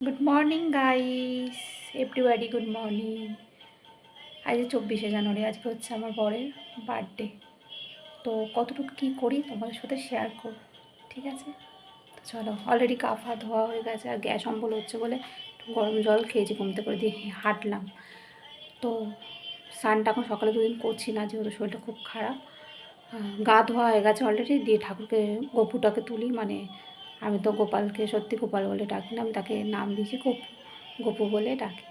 Good morning guys everybody good morning আজ চব্বিশে জানুয়ারি, আজকে হচ্ছে আমার বরের বার্থডে তো কতটুকু কী করি তোমাদের সাথে শেয়ার করব, ঠিক আছে? চলো অলরেডি কাফা ধোয়া হয়ে গেছে, আর গ্যাস অম্বল হচ্ছে বলে গরম জল খেয়েছি, ঘুমতে করে দিয়ে হাঁটলাম। তো স্নানটা এখন সকালে দুদিন করছি না, যেহেতু শরীরটা খুব খারাপ। গা ধোয়া হয়ে গেছে অলরেডি দিয়ে ঠাকুরকে, গপুটাকে তুলি মানে আমি তো গোপালকে, সত্যি গোপাল বলে ডাকি না, আমি তাকে নাম দিয়েছি গপু গপু বলে ডাকি।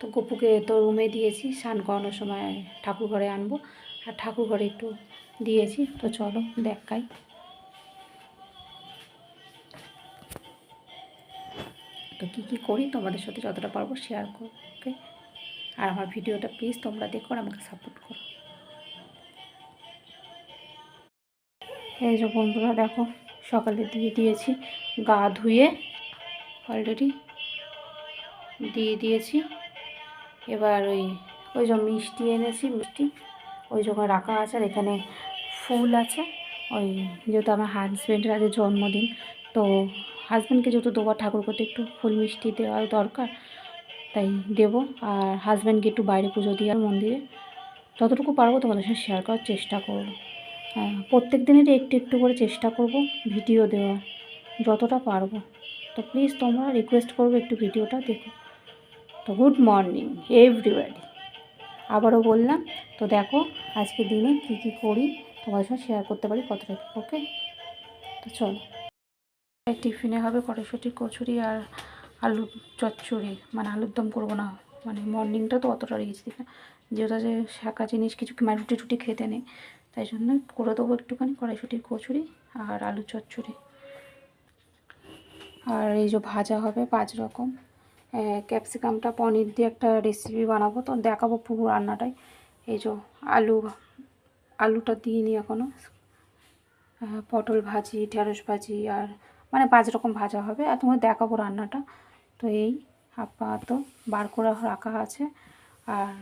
তো গপুকে তো রুমে দিয়েছি, স্নান করানোর সময় ঠাকুর ঘরে আনব, আর ঠাকুর ঘরে একটু দিয়েছি, তো চলো দেখাই। তো কী কী করি তোমাদের সাথে যতটা পারব শেয়ার করব ওকে আর আমার ভিডিওটা প্লিজ তোমরা দেখো আর আমাকে সাপোর্ট করো। এই যে বন্ধুরা দেখো সকালে দিয়ে দিয়েছি। গা ধুয়ে অলরেডি দিয়ে দিয়েছি। এবার ওই ওই যে মিষ্টি এনেছি, মিষ্টি। ওই জায়গায় রাখা আছে আর এখানে ফুল আছে। ওই যেহেতু আমার হাজব্যান্ডের আজ জন্মদিন, তো হাজব্যান্ডকে যেহেতু দুবার ঠাকুর করতে একটু ফুল মিষ্টি দেওয়ার দরকার, তাই দেবো। আর হাজব্যান্ডকে একটু বাইরে পুজো দিয়ে আর মন্দিরে যতটুকু পারব তোমাদের সাথে শেয়ার করার চেষ্টা করব। প্রত্যেক দিনেরই একটু একটু করে চেষ্টা করব ভিডিও দেওয়ার যতটা পারব। তো প্লিজ তোমরা রিকোয়েস্ট করব একটু ভিডিওটা দেখো। তো গুড মর্নিং এভরিবাডি আবারও বললাম, তো দেখো আজকে দিনে কী কী করি তোমার সাথে শেয়ার করতে পারি কতটা ওকে তো চলো। টিফিনে হবে কড়াইশুটি, কচুরি আর আলু চচ্চড়ি। মানে আলুর দম করব না মানে মর্নিংটা তো অতটা রেখেছি যেটা যে শাঁকা জিনিস কিছু মানে রুটি টুটি খেতে নেই। তাই জন্য করে দেবো একটুখানি, কড়াইশুটির কচুরি আর আলু চচ্চড়ি। আর এই যে ভাজা হবে পাঁচ রকম। ক্যাপসিকামটা পনির দিয়ে একটা রেসিপি বানাবো, তো দেখাবো পুরো রান্নাটাই। এই যে আলু, আলুটা দিইনি এখনও পটল ভাজি, ঢেঁড়স ভাজি আর মানে পাঁচ রকম ভাজা হবে। আর তোমার দেখাবো রান্নাটা। তো এই আপাতত বার করে রাখা আছে। আর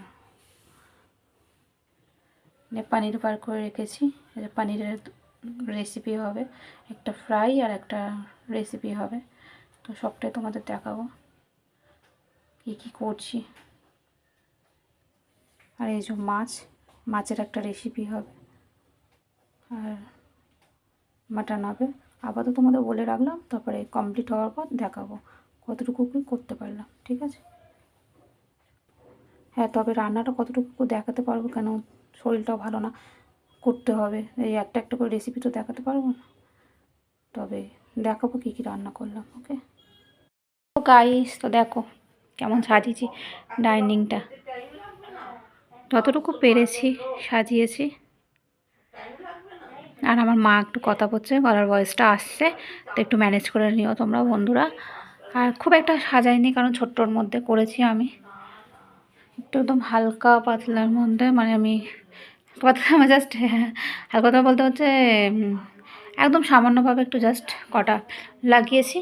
পানির বার করে রেখেছি। পানিরের রেসিপি হবে। একটা ফ্রাই আর একটা রেসিপি হবে। তো সবটাই তোমাদের দেখাবো। কী কী করছি। আর এই যে মাছ, মাছের একটা রেসিপি হবে। আর মাটন হবে। আপাতত তোমাদের বলে রাখলাম, তারপরে কমপ্লিট হওয়ার পর দেখাবো কতটুকু কি করতে পারলাম, ঠিক আছে? হ্যাঁ তবে রান্নাটা কতটুকু দেখাতে পারব কেন শরীরটাও ভালো না। করতে হবে। এই একটা একটা করে রেসিপি তো দেখাতে পারব না। তবে দেখাবো কী কী রান্না করলাম, ওকে? তো গাইস তো দেখো কেমন সাজিয়েছি ডাইনিংটা যতটুকু পেরেছি সাজিয়েছি। আর আমার মা একটু কথা বলছে, গলার ভয়েসটা আসছে, তো একটু ম্যানেজ করে নিও তোমরা বন্ধুরা। আর খুব একটা সাজাইনি, কারণ ছোট্টর মধ্যে করেছি আমি। একটু একদম হালকা পাতলার মধ্যে মানে আমি কথা আমার জাস্ট হালকা কথা বলতে হচ্ছে একদম সামান্যভাবে একটু জাস্ট কটা লাগিয়েছি।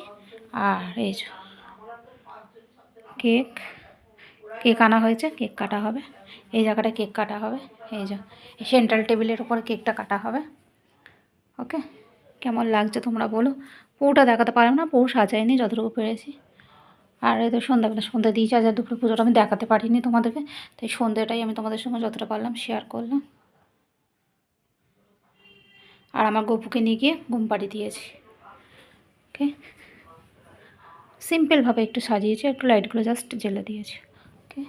আর এই কেক কেক আনা হয়েছে, কেক কাটা হবে। এই জায়গাটায় কেক কাটা হবে। এই যে সেন্ট্রাল টেবিলের উপরে কেকটা কাটা হবে। ওকে কেমন লাগছে তোমরা বলো। পুরোটা দেখাতে পারলাম না, পুরো সাজাইনি, যতটুকু পেরেছি। আর এই তো সন্ধ্যাবেলা, সন্ধ্যা দিয়েছি আজ আর দুপুরে পুজোটা আমি দেখাতে পারিনি তোমাদেরকে। তাই সন্ধ্যাটাই আমি তোমাদের সঙ্গে যতটা পারলাম শেয়ার করলাম। আর আমার গপুকে নিয়ে গিয়ে ঘুম পাড়ি দিয়েছি। ওকে সিম্পলভাবে একটু সাজিয়েছি, একটু লাইটগুলো জাস্ট জেলে দিয়েছি। ওকে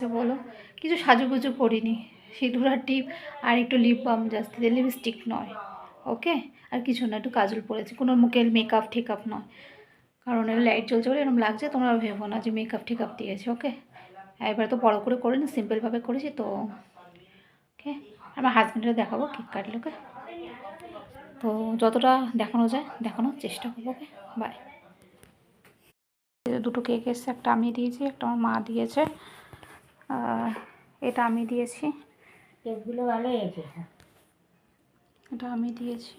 বলো, কিছু সাজুগুজু করিনি। সিঁদুর আর টিপ আর একটু লিপ বাম জাস্ট দিয়ে লিপস্টিক নয়। ওকে আর কিছু না, একটু কাজল পরেছি। কোনো মুখের মেকআপ ঠেকআপ নয়। কারণ লাইট জ্বলছে বলে এরকম লাগছে, তোমরা ভেবো না যে মেকআপ ঠেকআপ দিয়েছে। ওকে এবার তো বড়ো করে করিনি সিম্পলভাবে করেছি তো। ওকে আমার হাজব্যান্ডের দেখাবো কেক কাটলে ওকে তো যতটা দেখানো যায় দেখানোর চেষ্টা করব ওকে বাই দুটো কেক এসছে একটা আমি দিয়েছি একটা আমার মা দিয়েছে। এটা আমি দিয়েছি। কেকগুলো ভালো হয়েছে। এটা আমি দিয়েছি।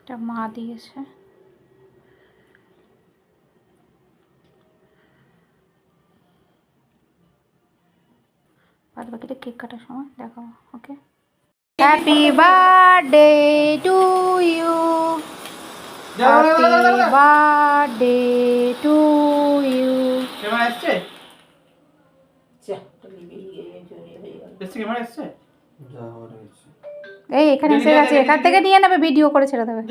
এটা মা দিয়েছে। বাদ বাকিটা কেক কাটার সময় দেখাবো okay happy birthday to you happy birthday to you হয়ে এই এখানে এসে গেছে এখান থেকে নিয়ে নেবে ভিডিও করে ছেড়ে দেবে।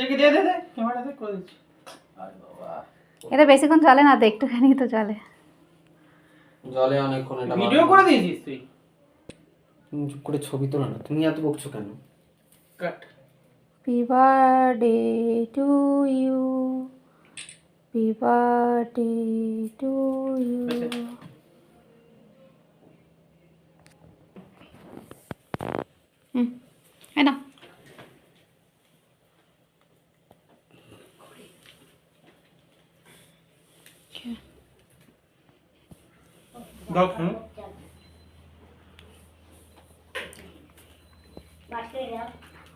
এটা বেশিক্ষণ চলে না তো একটুখানি তো চলে জলে অনেকক্ষণ ভিডিও করে দিয়েছিস তুই? চুপ করে ছবি তোলো না। তুমি এত বকছো কেন? Cut birthday to you birthday to you হুম এই না দাও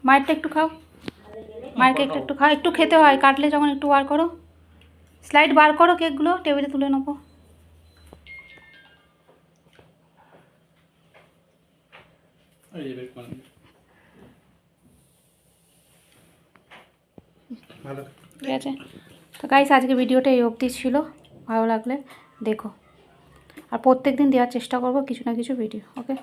মায়েরটা একটু খাও। মায়ের কেকটা একটু খাও। একটু খেতে হয় কাটলে যখন একটু বার করো। স্লাইড বার করো কেকগুলো টেবিলে তুলে নেব। ঠিক আছে। তো গাইস আজকে ভিডিওটা এই অবধি ছিল। ভালো লাগলে দেখো। আর প্রত্যেক দিন দেওয়ার চেষ্টা করব কিছু না কিছু ভিডিও ওকে